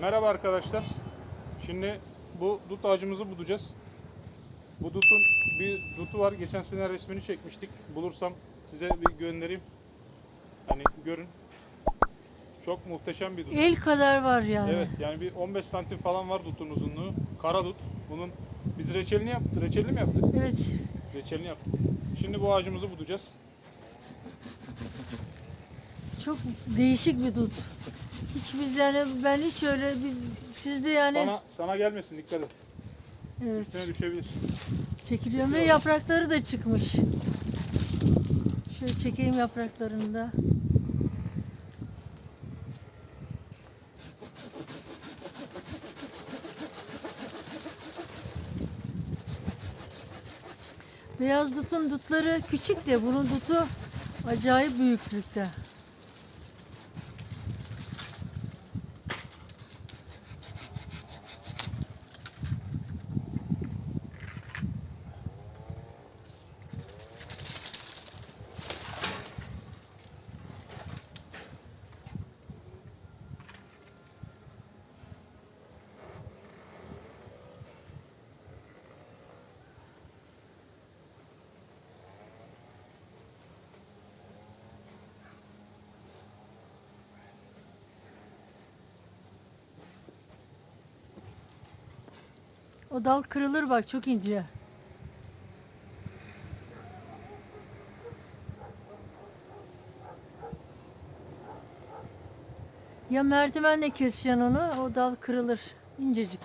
Merhaba arkadaşlar. Şimdi bu dut ağacımızı budacağız. Bu dutun bir dutu var. Geçen sene resmini çekmiştik. Bulursam size bir göndereyim. Hani görün. Çok muhteşem bir dut. El kadar var yani. Evet yani bir 15 santim falan var dutun uzunluğu. Kara dut. Bunun biz reçelini yaptık. Reçelini mi yaptık? Evet. Reçelini yaptık. Şimdi bu ağacımızı budacağız. Çok değişik bir dut. Hiç biz yani ben hiç öyle biz sizde yani Sana sana gelmesin dikkat et. evet Üstüne düşebilir. çekiliyorum ve yaprakları da çıkmış. Şöyle çekeyim yapraklarını da. Beyaz dutun dutları küçük de bunun dutu acayip büyüklükte. O dal kırılır bak çok ince. Ya merdivenle keseceksin onu, o dal kırılır. incecik.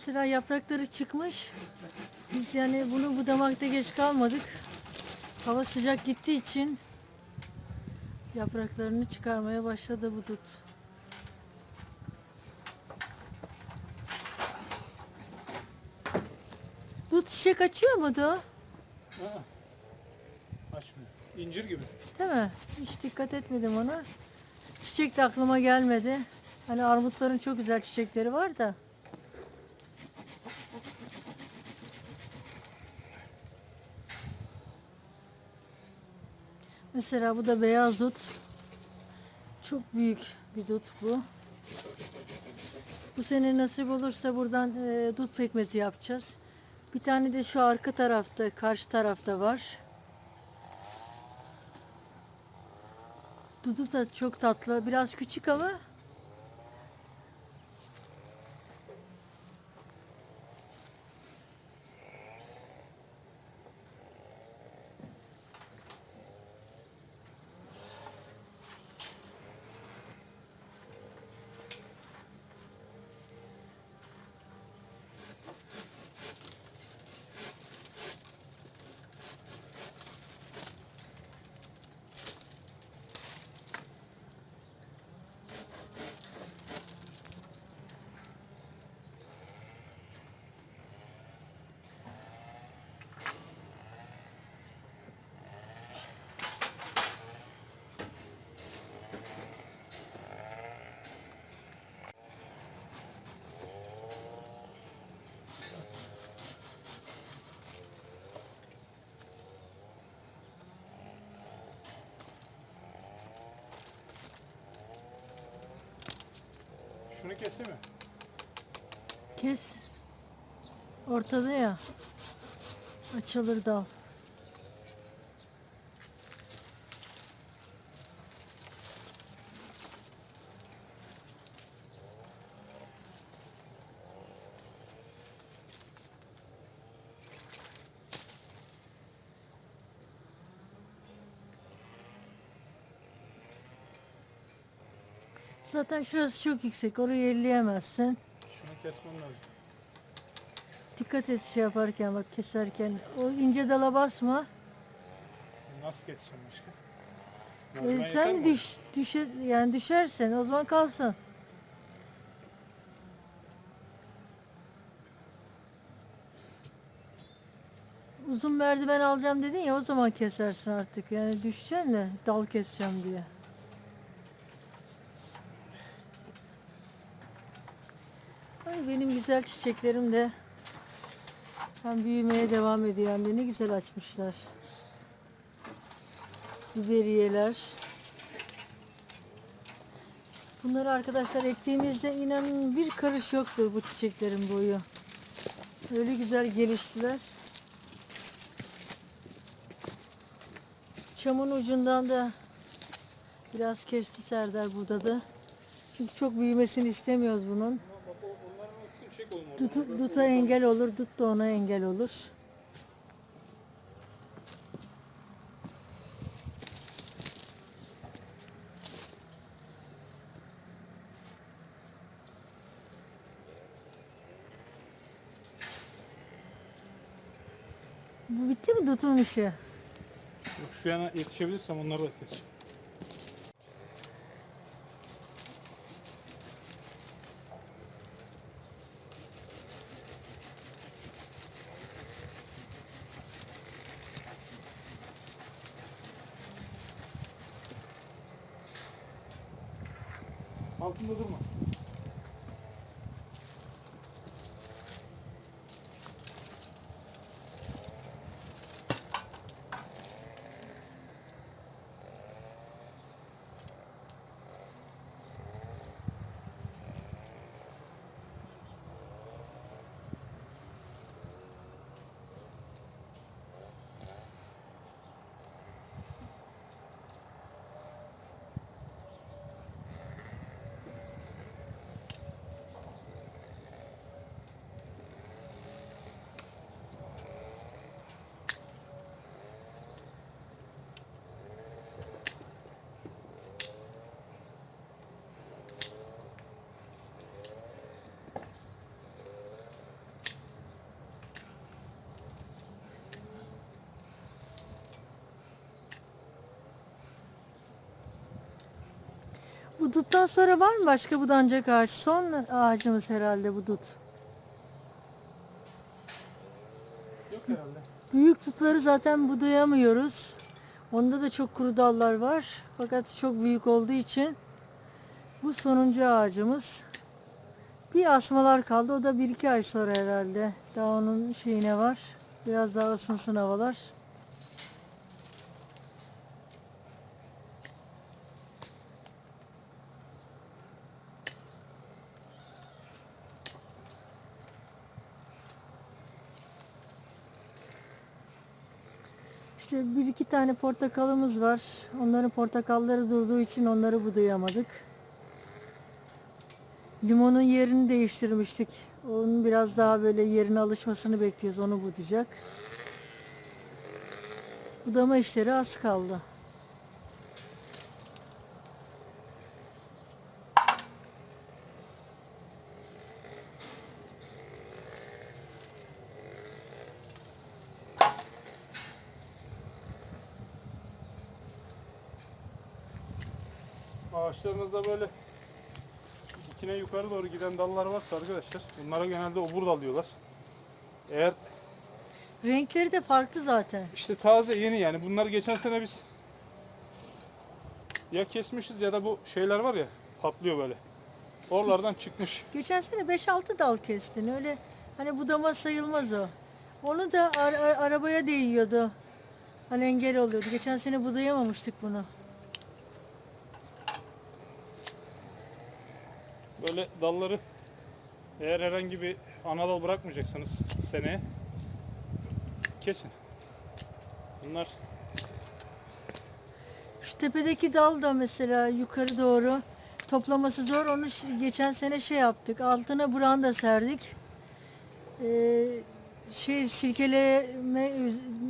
Mesela yaprakları çıkmış. Biz yani bunu budamakta geç kalmadık. Hava sıcak gittiği için yapraklarını çıkarmaya başladı bu dut. Dut çiçek açıyor mu da? Açmıyor. İncir gibi. Değil mi? Hiç dikkat etmedim ona. Çiçek de aklıma gelmedi. Hani armutların çok güzel çiçekleri var da. Mesela bu da beyaz dut. Çok büyük bir dut bu. Bu sene nasip olursa buradan e, dut pekmezi yapacağız. Bir tane de şu arka tarafta, karşı tarafta var. Dudu da çok tatlı. Biraz küçük ama kesse mi? Kes. Ortada ya. Açılır dal. Zaten şurası çok yüksek. Orayı elleyemezsin. Şunu kesmem lazım. Dikkat et şey yaparken bak keserken. O ince dala basma. Nasıl keseceğim başka? Yeter sen mi? düş, düşe, yani düşersen o zaman kalsın. Uzun merdiven alacağım dedin ya o zaman kesersin artık. Yani düşeceksin de dal keseceğim diye. Ay benim güzel çiçeklerim de tam büyümeye devam ediyor. Hem de ne güzel açmışlar. Biberiyeler. Bunları arkadaşlar ektiğimizde inanın bir karış yoktur bu çiçeklerin boyu. Öyle güzel geliştiler. Çamın ucundan da biraz kesti Serdar burada da. Çünkü çok büyümesini istemiyoruz bunun. Ama bak o- onların hepsini çek oğlum oradan. Dutu, duta engel olur, dut da ona engel olur. Bu bitti mi dutun işi? Yok, Şu yana yetişebilirsem onları da keseceğim. Altında durma. Bu duttan sonra var mı başka budanacak ağaç? Son ağacımız herhalde bu dut. Yok herhalde. Büyük tutları zaten budayamıyoruz. Onda da çok kuru dallar var. Fakat çok büyük olduğu için bu sonuncu ağacımız. Bir asmalar kaldı. O da bir iki ay sonra herhalde. Daha onun şeyine var. Biraz daha ısınsın havalar. Bir iki tane portakalımız var. Onların portakalları durduğu için onları budayamadık. Limonun yerini değiştirmiştik. Onun biraz daha böyle yerine alışmasını bekliyoruz. Onu budayacak. Budama işleri az kaldı. Ağaçlarınızda böyle dikine yukarı doğru giden dallar varsa arkadaşlar bunlara genelde obur dal diyorlar. Eğer Renkleri de farklı zaten. işte taze yeni yani bunları geçen sene biz ya kesmişiz ya da bu şeyler var ya patlıyor böyle. Oralardan çıkmış. Geçen sene 5-6 dal kestin. Öyle hani budama sayılmaz o. Onu da ar- ar- arabaya değiyordu. Hani engel oluyordu. Geçen sene budayamamıştık bunu. Böyle dalları eğer herhangi bir ana dal bırakmayacaksanız seneye kesin. Bunlar Şu tepedeki dal da mesela yukarı doğru toplaması zor. Onu geçen sene şey yaptık. Altına branda serdik. Ee, şey silkeleme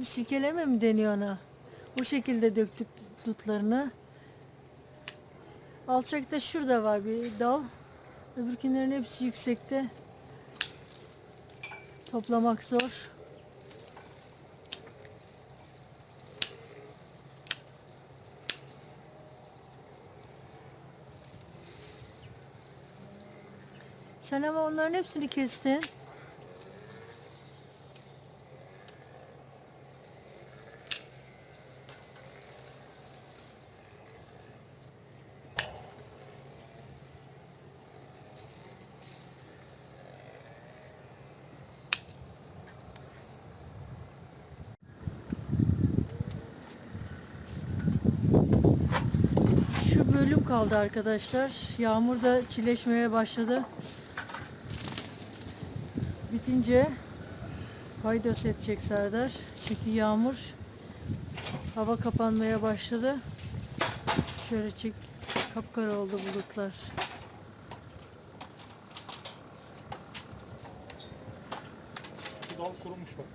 silkeleme mi deniyor ona? Bu şekilde döktük dutlarını. Alçakta şurada var bir dal. Öbürkünlerin hepsi yüksekte. Toplamak zor. Sen ama onların hepsini kestin. Şu bölüm kaldı arkadaşlar. Yağmur da çileşmeye başladı. Bitince paydos edecek Serdar. Çünkü yağmur hava kapanmaya başladı. Şöyle çek kapkara oldu bulutlar. şu dal kurumuş bak.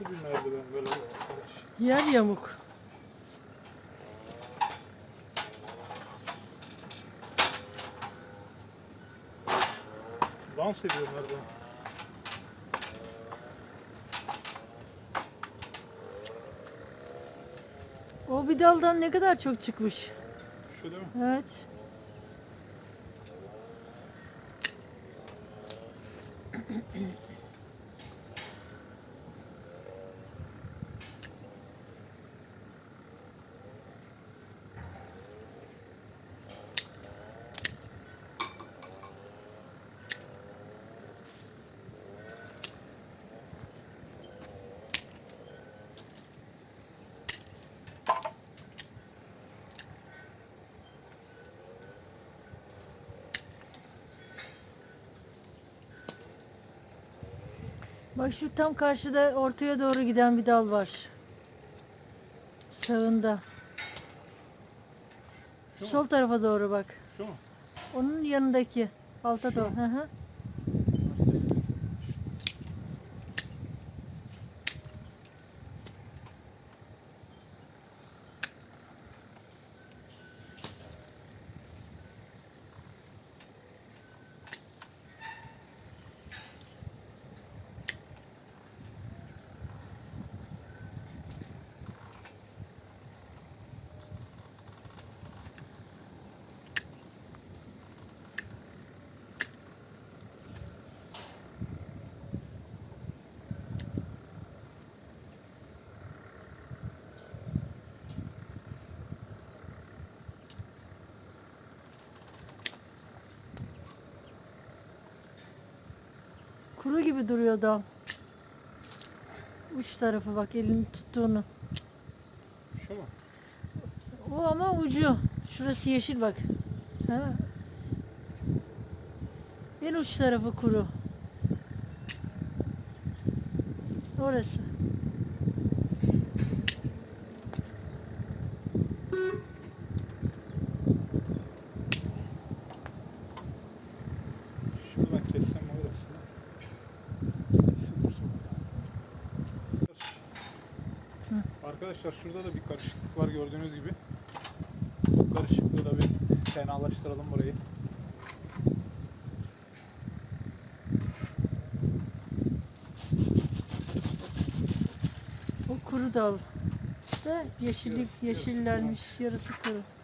Nasıl bir merdiven böyle arkadaş? Yer yamuk. Dans ediyor merdiven. O bir daldan ne kadar çok çıkmış. Şu değil mi? Evet. Bak şu tam karşıda ortaya doğru giden bir dal var. Sağında. Şu mu? Sol tarafa doğru bak. Şu mu? Onun yanındaki. Alta doğru. Hı hı. Kuru gibi duruyor dal. Uç tarafı bak elini tuttuğunu. Şu mu? O ama ucu. Şurası yeşil bak. Ha. En uç tarafı kuru. Orası. Şunu ben kessem olur aslında. Neyse, dursun. Arkadaşlar şurada da bir karışıklık var gördüğünüz gibi. Bu karışıklığı da bir fenalaştıralım burayı. O kuru dal. Da yeşillik yeşillenmiş. Yarısı kuru.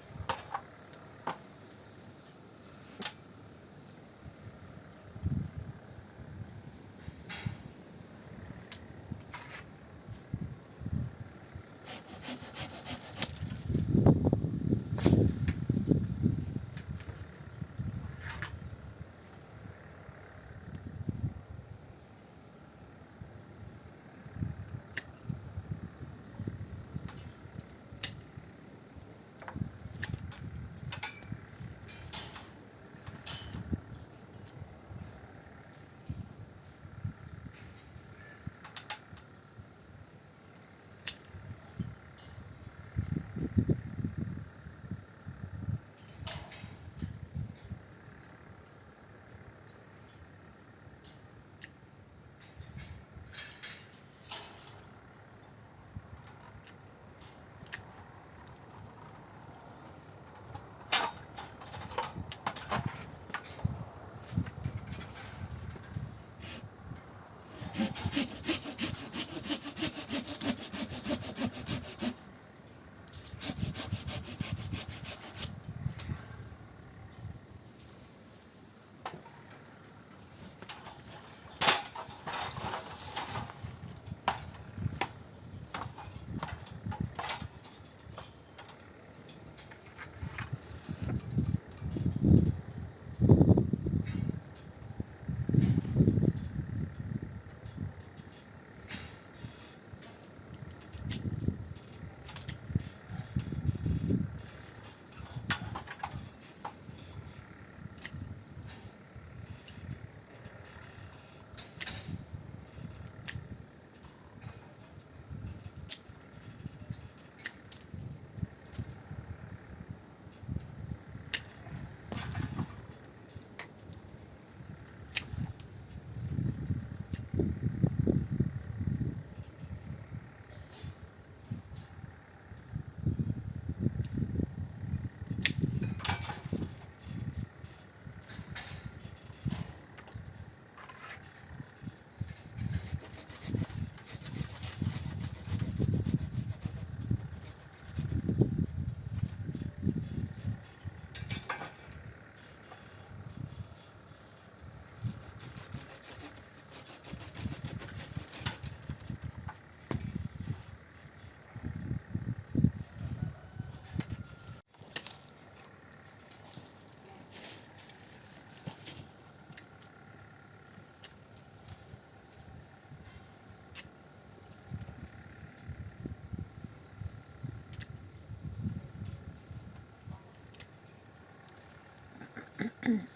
Mm-hmm.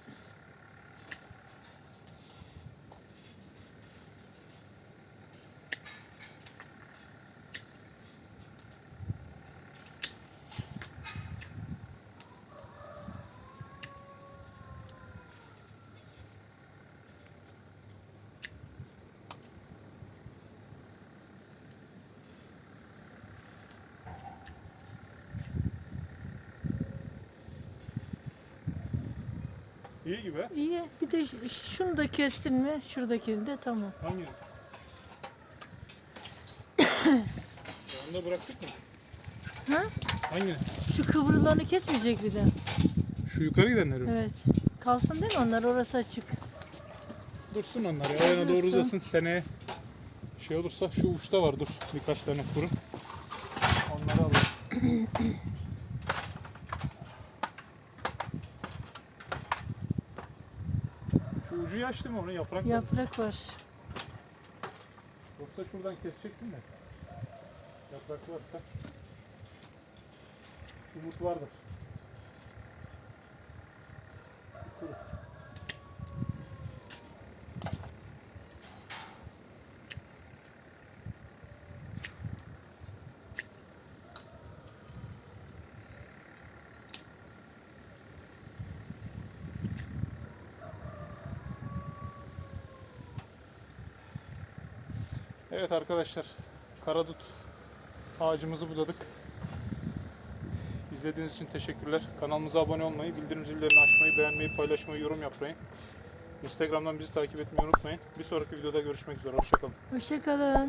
İyi gibi. İyi. Bir de ş- şunu da kestin mi? Şuradakini de tamam. Hangi? Onu da bıraktık mı? Ha? Hangi? Şu kıvrılanı kesmeyecek bir de. Şu yukarı gidenleri mi? Evet. Kalsın değil mi onlar? Orası açık. Dursun onlar ya. Ayağına doğru Dursun. uzasın. Seneye şey olursa şu uçta var dur. Birkaç tane kuru. Onları alalım. Değil mi onun yaprak? var. Yaprak var. Yoksa şuradan kesecektim de. Yaprak varsa. Umut vardır. Evet arkadaşlar, karadut ağacımızı budadık. İzlediğiniz için teşekkürler. Kanalımıza abone olmayı, bildirim zillerini açmayı, beğenmeyi, paylaşmayı, yorum yapmayı. Instagram'dan bizi takip etmeyi unutmayın. Bir sonraki videoda görüşmek üzere. Hoşçakalın. Hoşçakalın.